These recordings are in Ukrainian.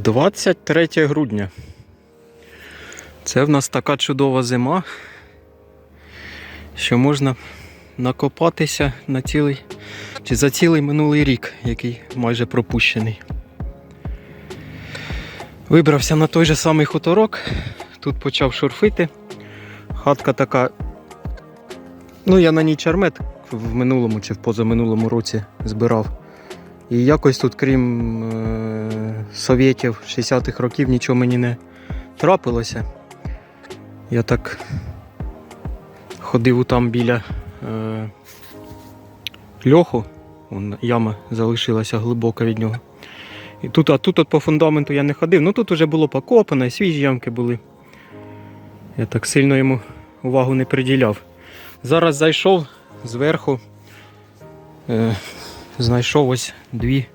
23 грудня. Це в нас така чудова зима, що можна накопатися на цілий чи за цілий минулий рік, який майже пропущений. Вибрався на той же самий хуторок, тут почав шурфити. Хатка така. Ну, я на ній чармет в минулому чи в позаминулому році збирав. І якось тут, крім е, совєтів 60-х років, нічого мені не трапилося. Я так ходив там біля е, льоху, Вон яма залишилася глибока від нього. І тут, а тут от по фундаменту я не ходив. Ну тут вже було покопано, і свіжі ямки були. Я так сильно йому увагу не приділяв. Зараз зайшов зверху, е, знайшов ось дві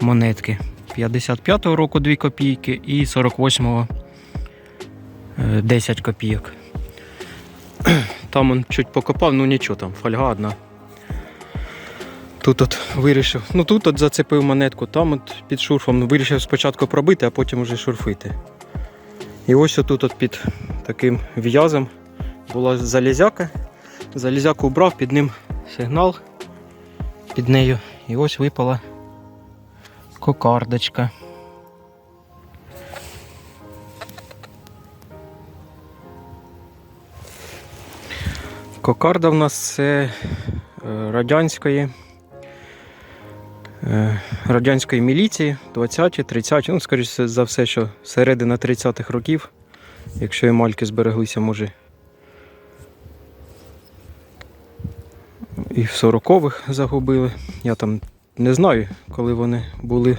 монетки. 55-го року 2 копійки і 48-го е, 10 копійок. Там он чуть покопав, ну нічого там, фольга одна. Тут от вирішив, ну тут от зацепив монетку, там от під шурфом вирішив спочатку пробити, а потім вже шурфити. І ось отут от під таким в'язом була залізяка. Залізяку убрав, під ним сигнал під нею. І ось випала кокардочка. Кокарда в нас це е, радянської, е, радянської міліції 20-ті, 30-ті, ну, скоріше за все, що середина 30-х років, якщо і мальки збереглися, може. І в 40-х загубили. Я там не знаю, коли вони були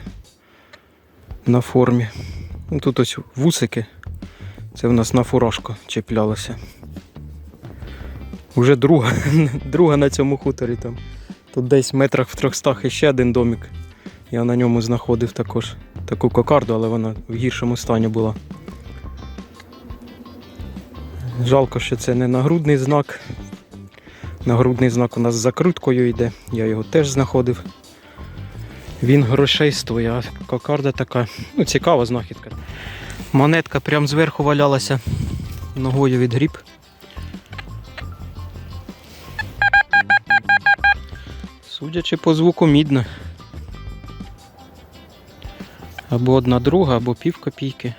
на формі. Ну, Тут ось вусики. Це в нас на фуражку чіплялося. Уже друга, друга на цьому хуторі там. Тут десь в метрах в трьохстах іще один домик. Я на ньому знаходив також таку кокарду, але вона в гіршому стані була. Жалко, що це не нагрудний знак. Нагрудний знак у нас з закруткою йде, я його теж знаходив. Він грошей стоїть, а кокарда така, ну, цікава знахідка. Монетка прямо зверху валялася, ногою від гріб. Судячи по звуку мідна. Або одна друга, або пів копійки.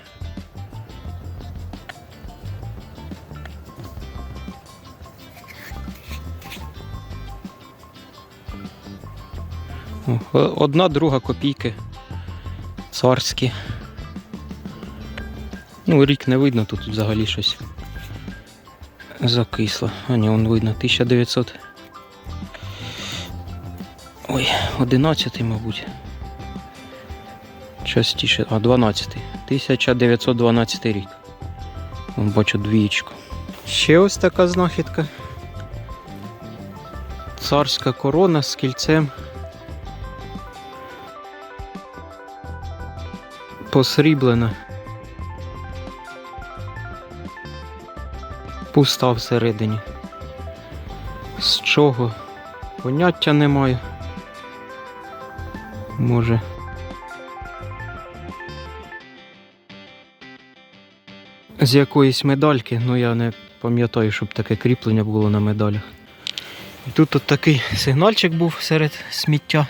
Одна друга копійки. Царські. Ну, рік не видно, тут взагалі щось закисло. А ні, вон видно, 1900. Ой, 11, мабуть. Частіше, а 12. 1912 рік. Вон бачу двієчку. Ще ось така знахідка. Царська корона з кільцем. Посріблена. Пуста всередині. З чого? Поняття немає. Може. З якоїсь медальки, ну я не пам'ятаю, щоб таке кріплення було на медалях. І тут от такий сигнальчик був серед сміття.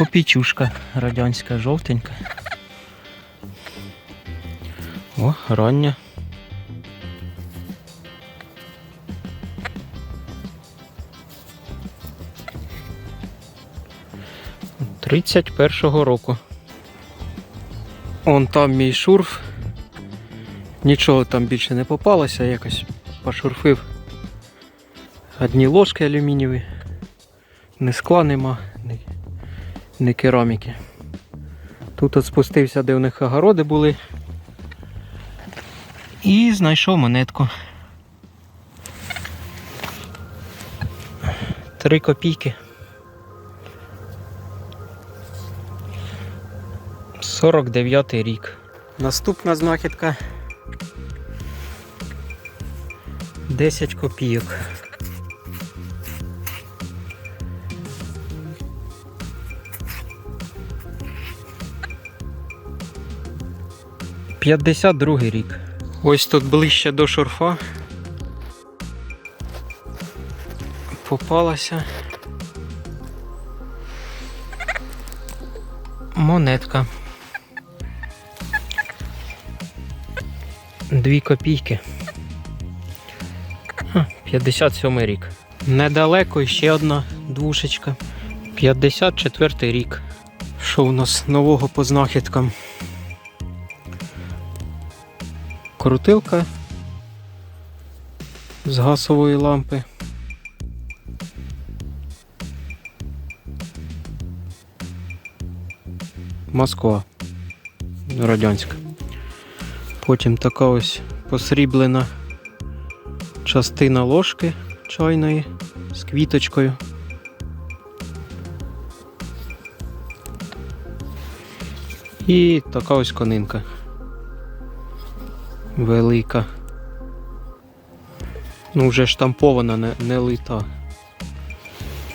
Копійчушка радянська, жовтенька. О, рання. Тридцять першого року. Он там мій шурф. Нічого там більше не попалося, якось пошурфив. Одні ложки алюмінієві. Ні скла нема, ні, ні кераміки. Тут от спустився, де у них огороди були. І знайшов монетку. Три копійки. 49 рік. Наступна знахідка 10 копійок. 52 рік. Ось тут ближче до шурфа. Попалася. Монетка. Дві копійки. А, 57 рік. Недалеко ще одна двушечка. 54 рік. Що у нас нового по знахідкам? Крутилка з газової лампи. Москва. Радянська. Потім така ось посріблена частина ложки чайної з квіточкою. І така ось конинка. Велика. Ну, вже штампована, не, не лита.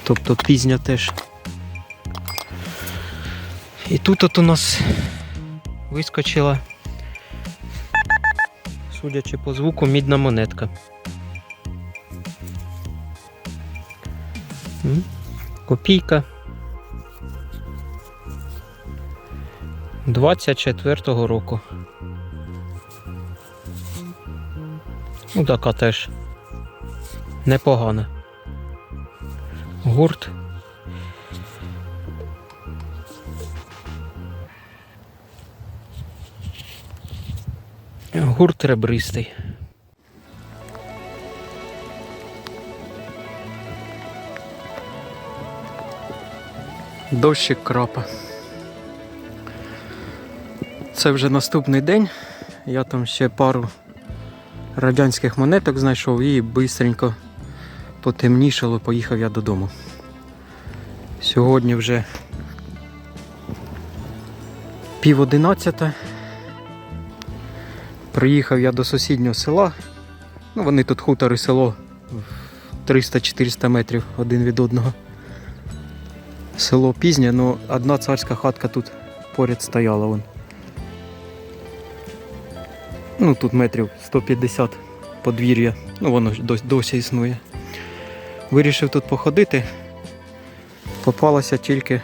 Тобто пізня теж. І тут от у нас вискочила, судячи по звуку, мідна монетка. Копійка. 24-го року. Ну, така теж непогана. Гурт. Гурт ребристий. Дощик крапа. Це вже наступний день. Я там ще пару радянських монеток знайшов і бистренько потемнішало, поїхав я додому. Сьогодні вже пів одинадцята. Приїхав я до сусіднього села. Ну, вони тут хутор і село 300-400 метрів один від одного. Село пізнє, але одна царська хатка тут поряд стояла. Вон. Ну, тут метрів 150 подвір'я. Ну, воно досі, досі існує. Вирішив тут походити. Попалася тільки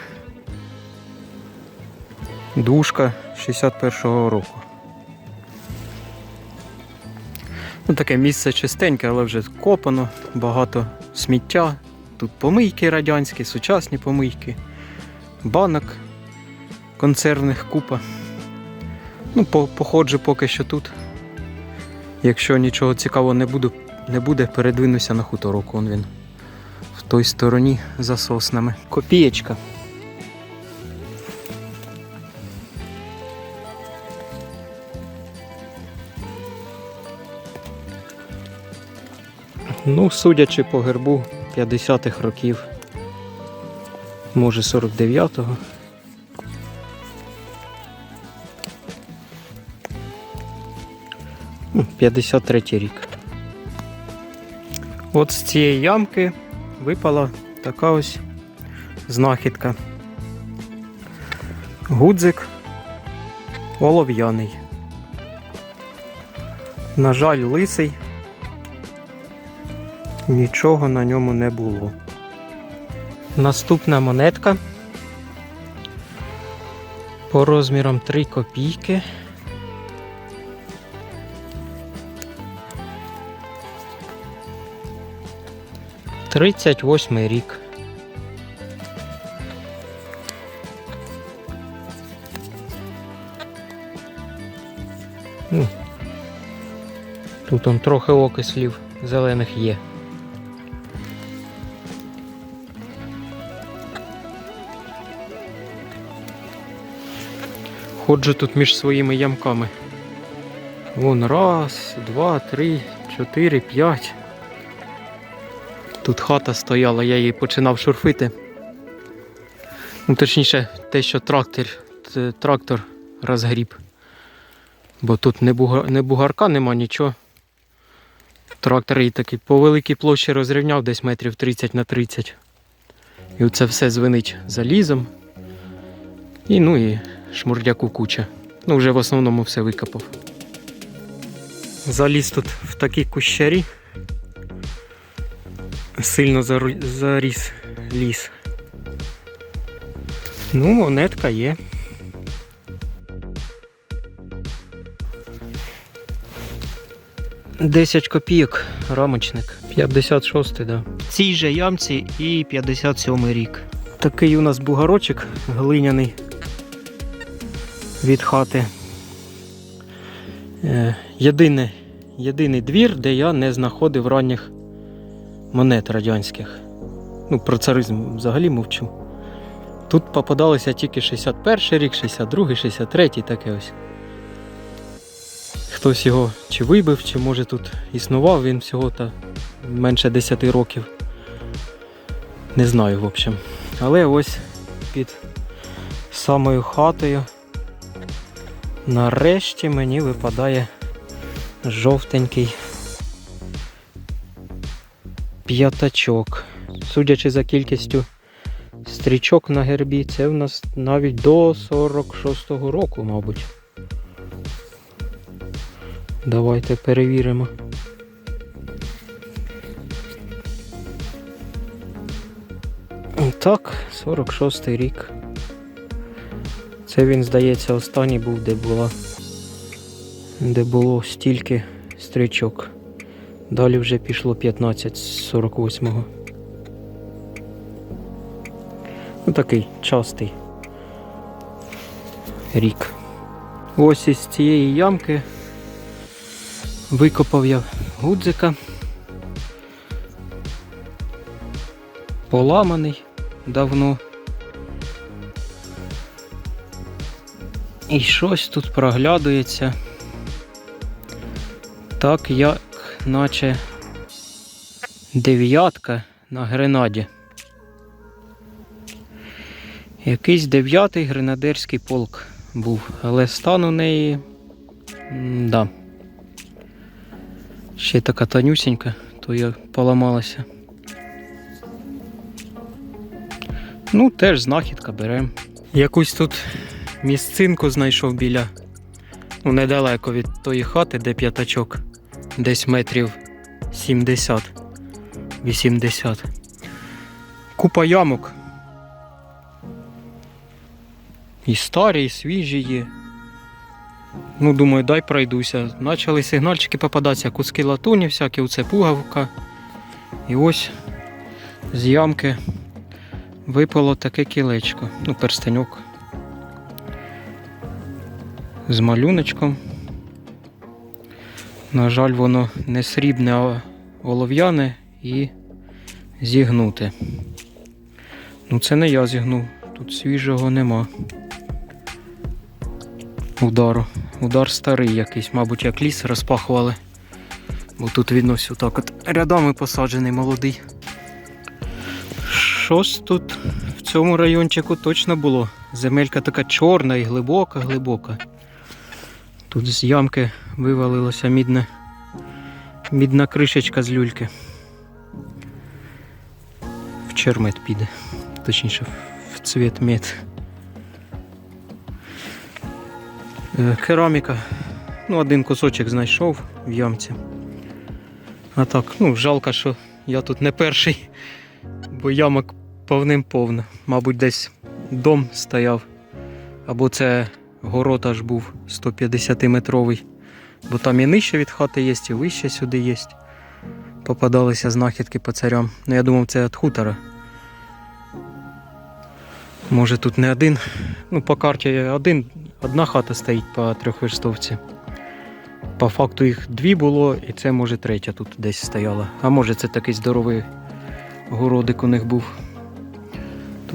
дужка 61-го року. Ну, таке місце чистеньке, але вже копано, багато сміття. Тут помийки радянські, сучасні помийки, банок консервних купа. Ну, походжу поки що тут. Якщо нічого цікавого не, буду, не буде, передвинуся на хуторок. Он він в той стороні за соснами. Копієчка. Ну, судячи по гербу 50-х років, може 49-го. 53 рік. От з цієї ямки випала така ось знахідка. Гудзик олов'яний. На жаль, лисий. Нічого на ньому не було. Наступна монетка. По розмірам 3 копійки. Тридцять восьмий рік. Тут он трохи окислів зелених є. Ходжу тут між своїми ямками. Вон раз, два, три, чотири, п'ять. Тут хата стояла, я її починав шурфити. Ну, точніше, те, що трактор, трактор розгріб. Бо тут не, буга, не бугарка, нема нічого. Трактор її такий по великій площі розрівняв десь метрів 30 на 30. І оце все звенить залізом. І ну і шмурдяку куча. Ну, вже в основному все викопав. Заліз тут в такі кущарі. Сильно заріс ліс. Ну, монетка є. Десять копійок, рамочник. 56-й, да. В цій же ямці і 57-й рік. Такий у нас бугарочок глиняний від хати. Е, єдине, єдиний двір, де я не знаходив ранніх монет радянських. Ну, про царизм взагалі мовчу. Тут попадалися тільки 61 рік, 62, 63, таке ось. Хтось його чи вибив, чи може тут існував він всього та менше 10 років. Не знаю, в общем. Але ось під самою хатою нарешті мені випадає жовтенький п'ятачок. Судячи за кількістю стрічок на гербі, це в нас навіть до 46-го року, мабуть. Давайте перевіримо. Так, 46-й рік. Це він, здається, останній був, де була. Де було стільки стрічок. Далі вже пішло 15 з 48-го. Ну такий частий рік. Ось із цієї ямки викопав я гудзика. Поламаний давно. І щось тут проглядується. Так як наче дев'ятка на гренаді. Якийсь дев'ятий гренадерський полк був, але стан у неї. Да. Ще така тонюсінька, то я поламалася. Ну, теж знахідка беремо. Якусь тут місцинку знайшов біля. Ну, недалеко від тої хати, де п'ятачок. Десь метрів 70-80. Купа ямок. І старі, і свіжі є. Ну, думаю, дай пройдуся. Почали сигнальчики попадатися, куски латуні, всякі, оце пугавка. І ось з ямки випало таке кілечко, ну, перстеньок. З малюночком. На жаль, воно не срібне, а олов'яне і зігнуте. Ну, це не я зігнув, тут свіжого нема. Удару. Удар старий якийсь, мабуть, як ліс розпахували. Бо тут видно все так от рядами посаджений молодий. Щось тут в цьому райончику точно було. Земелька така чорна і глибока, глибока. Тут з ямки вивалилося мідне, мідна кришечка з люльки. В чермет піде. Точніше, в цвіт мед. Е, Кераміка. Ну, один кусочок знайшов в ямці. А так, ну, жалко, що я тут не перший, бо ямок повним-повно. Мабуть, десь дом стояв. Або це город аж був 150-метровий. Бо там і нижче від хати є, і вище сюди є. Попадалися знахідки по царям. Ну, я думав, це від хутора. Може тут не один. Ну, по карті один, одна хата стоїть по трьохверстовці. По факту їх дві було, і це може третя тут десь стояла. А може це такий здоровий городик у них був.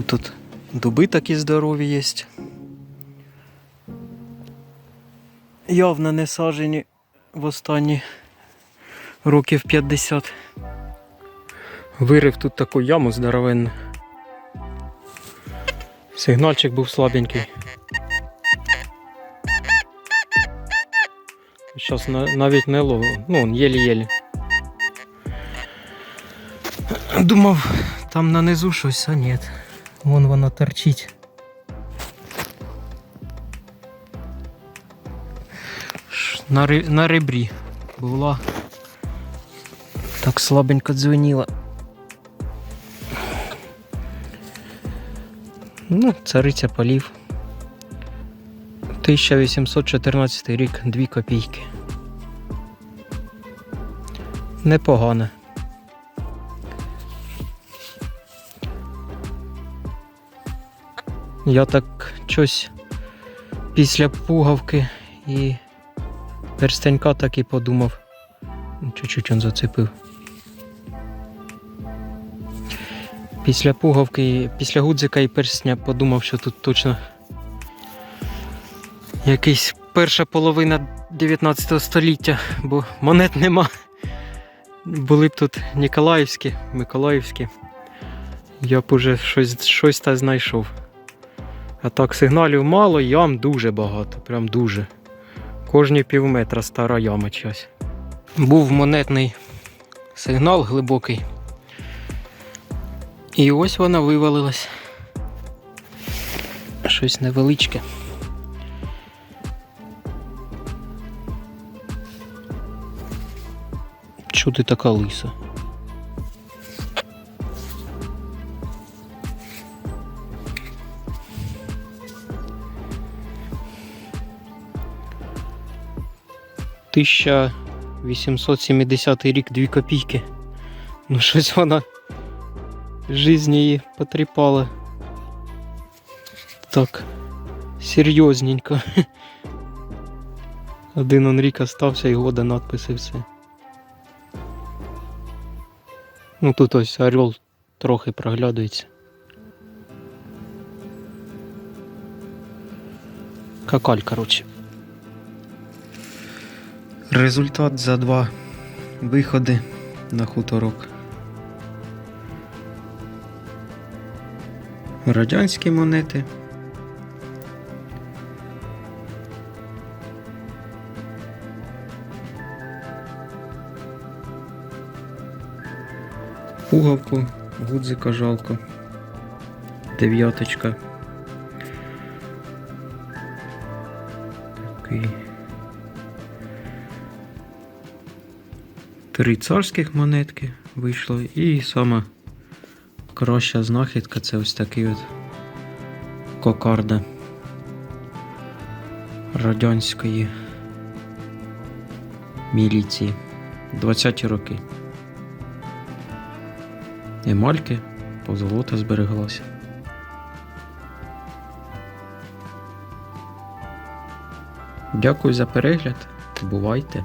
Тут дуби такі здорові є. Явно не сажені в останні років 50. Вирив тут таку яму здоровенну. Сигнальчик був слабенький. Зараз навіть не ловив. Ну, єлі-єлі. Думав, там нанизу щось, а ні. Вон воно торчить. На, на ребрі була. Так слабенько дзвеніла. Ну, цариця полів. 1814 рік, 2 копійки. Непогане. Я так щось після пугавки і перстенька так і подумав. Чуть-чуть он зацепив. Після пуговки, після гудзика і перстня подумав, що тут точно якийсь перша половина 19 століття, бо монет нема. Були б тут Ніколаївські, Миколаївські. Я б уже щось, щось та знайшов. А так, сигналів мало, ям дуже багато, прям дуже. Кожні пів метра стара яма чась. Був монетний сигнал глибокий. І ось вона вивалилась. Щось невеличке. Ти така лиса? Тисяча 870 рік 2 копійки. Ну щось вона жизнь її потріпала. Так, серйозненько. Один он рік остався і года надписи все. Ну тут ось орел трохи проглядується. Какаль, короче. Результат за два виходи на хуторок. Радянські монети. Пуговку, гудзика жалко. Дев'яточка. Такий. Три царських монетки вийшло і сама краща знахідка це ось такий от кокарда радянської міліції 20-ті роки. Емальки, позолота збереглася. Дякую за перегляд. Бувайте!